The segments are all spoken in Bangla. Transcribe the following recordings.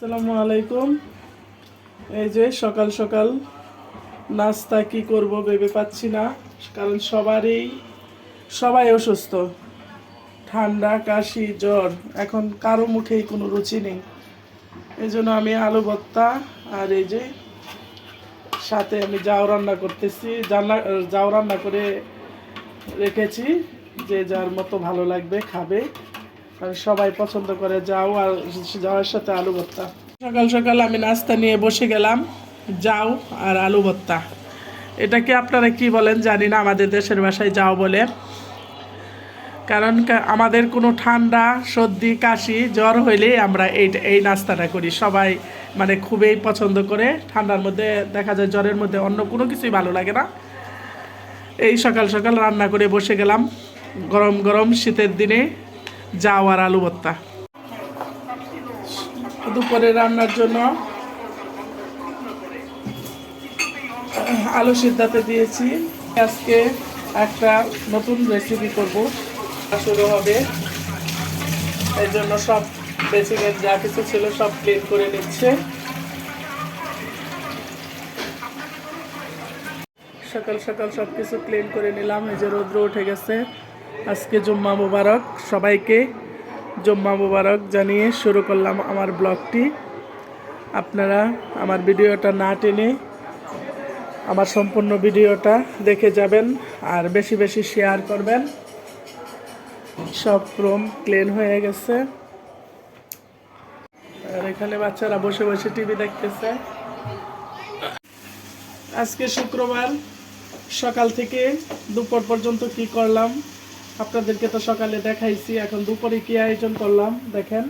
আসসালামু আলাইকুম। এই যে সকাল সকাল নাস্তা কি করব ভেবে পাচ্ছি না, কারণ সবারই, সবাই অসুস্থ। ঠান্ডা, কাশি, জ্বর, এখন কারও মুখেই কোনো রুচি নেই। এই জন্য আমি আলু ভর্তা আর এই যে সাথে আমি জাউ রান্না করতেছি জান্না জাউ রান্না করে রেখেছি, যে যার মতো ভালো লাগবে খাবে। আর সবাই পছন্দ করে যাও আর যাওয়ার সাথে আলু ভর্তা। সকাল সকাল আমি নাস্তা নিয়ে বসে গেলাম, যাও আর আলু ভর্তা। এটাকে আপনারা কি বলেন জানি না, আমাদের দেশের ভাষায় যাও বলে। কারণ আমাদের কোনো ঠান্ডা, সর্দি, কাশি, জ্বর হইলেই আমরা এই এই নাস্তাটা করি। সবাই মানে খুবই পছন্দ করে। ঠান্ডার মধ্যে দেখা যায় জ্বরের মধ্যে অন্য কোনো কিছুই ভালো লাগে না। এই সকাল সকাল রান্না করে বসে গেলাম। গরম গরম শীতের দিনে। যাও আর আলু ভর্তা। দুপুরে রান্নার জন্য আলু সিদ্ধাতে দিয়েছি। আজকে একটা নতুন রেসিপি করব। শুরু হবে। এই জন্য সব বেসিকের যা কিছু ছিল সব ক্লিন করে নিচ্ছে। সকাল সকাল সব কিছু ক্লিন করে নিলাম। এই যে রৌদ্র উঠে গেছে। আজকে জুম্মা মুবারক। সবাইকে জুম্মা মুবারক জানিয়ে শুরু করলাম আমার ব্লগটি। আপনারা আমার ভিডিওটা না টেনে আমার সম্পূর্ণ ভিডিওটা দেখে যাবেন আর বেশি বেশি শেয়ার করবেন। সব ক্রোম ক্লিন হয়ে গেছে। আর এখানে বাচ্চারা বসে বসে টিভি দেখতেছে। আজকে শুক্রবার সকাল থেকে দুপুর পর্যন্ত কি করলাম? আপনাদেরকে তো সকালে দেখাইছি, এখন দুপুরে কি আয়োজন করলাম? দেখেন,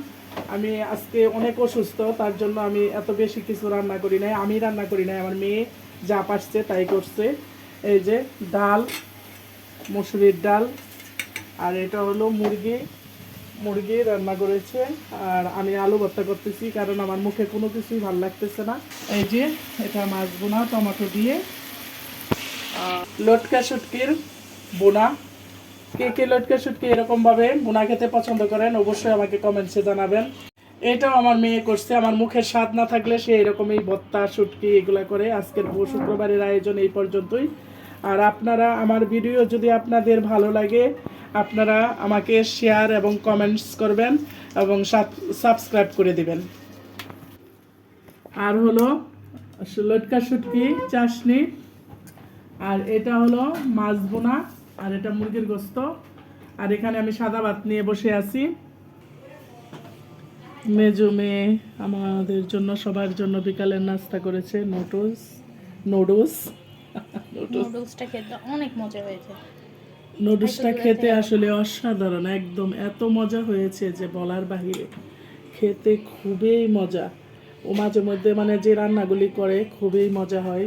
আমি আজকে অনেক অসুস্থ, তার জন্য আমি এত বেশি কিছু রান্না করি নাই, আমি রান্না করি নাই, আমার মেয়ে যা পারছে তাই করছে। এই যে ডাল, মুসুরির ডাল, আর এটা হলো মুরগি মুরগি রান্না করেছে, আর আমি আলু ভর্তা করতেছি, কারণ আমার মুখে কোনো কিছুই ভালো লাগতেছে না। এই যে, এটা মাছ বোনা, টমেটো দিয়ে লটকা শুটকির বোনা। কে কে লটকা শুটকি এরকম ভাবে বোনা খেতে পছন্দ করেন, অবশ্যই আমাকে কমেন্টসে জানাবেন। এটাও আমার মেয়ে করছে, আমার মুখের স্বাদ না থাকলে সে এরকমই ভত্তা শুটকি এগুলো করে। আজকের শুক্রবারের আয়োজন এই পর্যন্তই। আর আপনারা আমার ভিডিও যদি আপনাদের ভালো লাগে, আপনারা আমাকে শেয়ার এবং কমেন্টস করবেন এবং সাবস্ক্রাইব করে দিবেন। আর হলো লটকা শুটকি চাশনি। আর এটা হলো মাছ বোনা আর এটা মুরগির গোস্ত। আর এখানে আমি সাদা ভাত নিয়ে বসে আছি। মেজো মেয়ে আমাদের জন্য সবার জন্য বিকালের নাস্তা করেছে নুডলস নুডলস নুডলসটা খেতে অনেক মজা হয়েছে। নুডলসটা খেতে আসলে অসাধারণ একদম এত মজা হয়েছে যে বলার বাহিরে। খেতে খুবই মজা। ও মাঝে মধ্যে মানে যে রান্নাগুলি করে খুবই মজা হয়।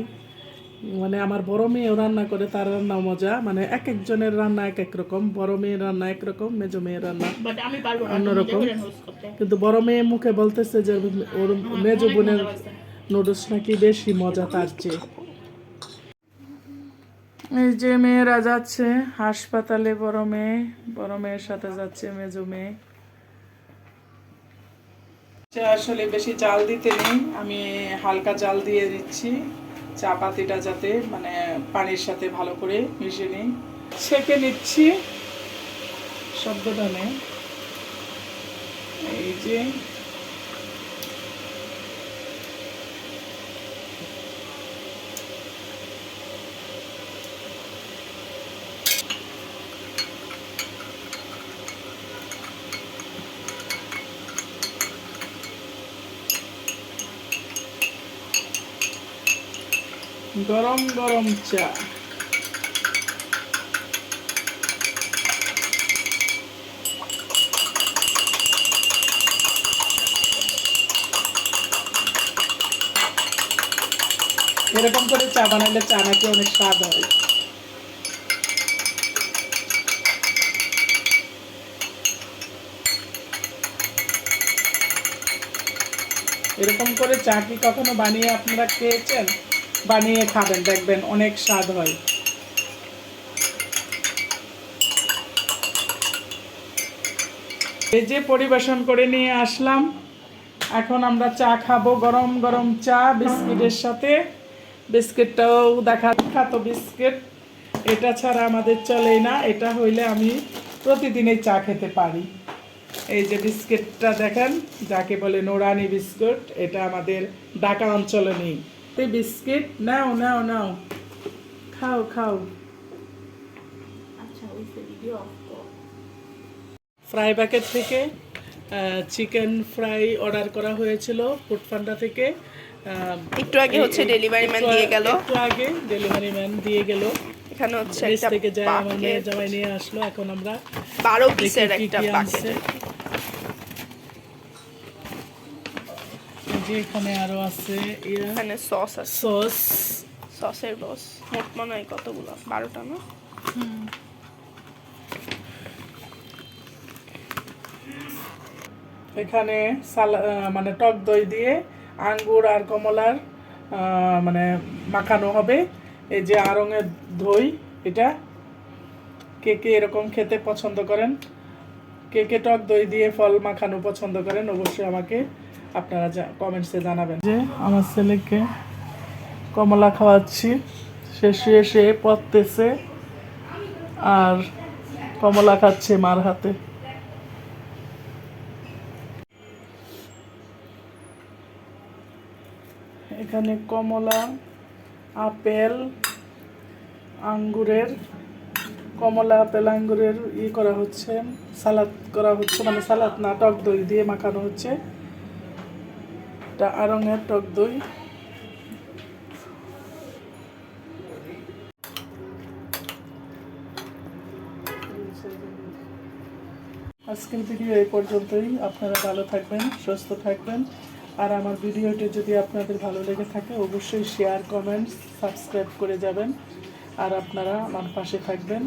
মানে আমার বড় মেয়েও রান্না করে তার রান্নাও মজা। মানে এক একজনের রান্না এক এক রকম বড় মেয়ের রান্না একরকম মেজো মেয়ের রান্না অন্যরকম। কিন্তু বড় মেয়ে মুখে বলতেছে যে ওর মেজো বোনের নুডলস নাকি বেশি মজা তার চেয়ে। এই যে মেয়েরা যাচ্ছে হাসপাতালে বড় মেয়ে বড় মেয়ের সাথে যাচ্ছে মেজো মেয়ে। আসলে বেশি জাল দিতে নেই আমি হালকা জাল দিয়ে দিচ্ছি। চা পাতিটা যাতে মানে পানির সাথে ভালো করে মিশে নিই। ছেঁকে নিচ্ছি শব্দটা নেই। এই যে গরম গরম চা। এরকম করে চা বানাইলে চা নাকি অনেক স্বাদ হয়। এরকম করে চা কি কখনো বানিয়ে আপনারা খেয়েছেন? বানিয়ে খাবেন, দেখবেন অনেক স্বাদ হয়। এই যে পরিবেশন করে নিয়ে আসলাম, এখন আমরা চা খাব, গরম গরম চা, বিস্কিটের সাথে। বিস্কিটটাও দেখা খাতো বিস্কিট, এটা ছাড়া আমাদের চলেই না, এটা হইলে আমি প্রতিদিনই চা খেতে পারি। এই যে বিস্কিটটা দেখেন, যাকে বলে নোরানি বিস্কুট, এটা আমাদের ঢাকা অঞ্চলে নেই। এই বিস্কিট নাও নাও নাও খাও খাও আচ্ছা ফ্রাই প্যাকেট থেকে চিকেন ফ্রাই অর্ডার করা হয়েছিল ফুড পান্ডা থেকে একটু আগে হচ্ছে ডেলিভারি ম্যান দিয়ে গেল। একটু আগে ডেলিভারি ম্যান দিয়ে গেল। এখানে হচ্ছে একটা থেকে যায় আমার মেয়ে জামাই নিয়ে আসলো এখন আমরা বারো দেখি পিসের কি একটা কি যে এখানে আরও আছে এখানে সস আছে। সস। সসের বস মোট মনে হয় কতগুলো? বারোটা না? এখানে সালা মানে টক দই দিয়ে আঙ্গুর আর কমলার মানে মাখানো হবে। এই যে আড়ঙের দই এটা কে কে এরকম খেতে পছন্দ করেন? কে কে টক দই দিয়ে ফল মাখানো পছন্দ করেন? অবশ্যই আমাকে আপনারা কমেন্টসে জানাবেন। যে আমার ছেলেকে কমলা খাওয়াচ্ছি, সে শুয়ে শুয়ে পড়তেছে আর কমলা খাচ্ছে মার হাতে। এখানে কমলা, আপেল, আঙ্গুরের, কমলা, আপেল, আঙ্গুরের ই করা হচ্ছে, সালাদ করা হচ্ছে মানে সালাদ না, টক দই দিয়ে মাখানো হচ্ছে। এটা আরঙের টক দই। আজকের ভিডিও এই পর্যন্তই। আপনারা ভালো থাকবেন, সুস্থ থাকবেন। আর আমার ভিডিওটি যদি আপনাদের ভালো লেগে থাকে, অবশ্যই শেয়ার কমেন্ট সাবস্ক্রাইব করে যাবেন। আর আপনারা আমার পাশে থাকবেন।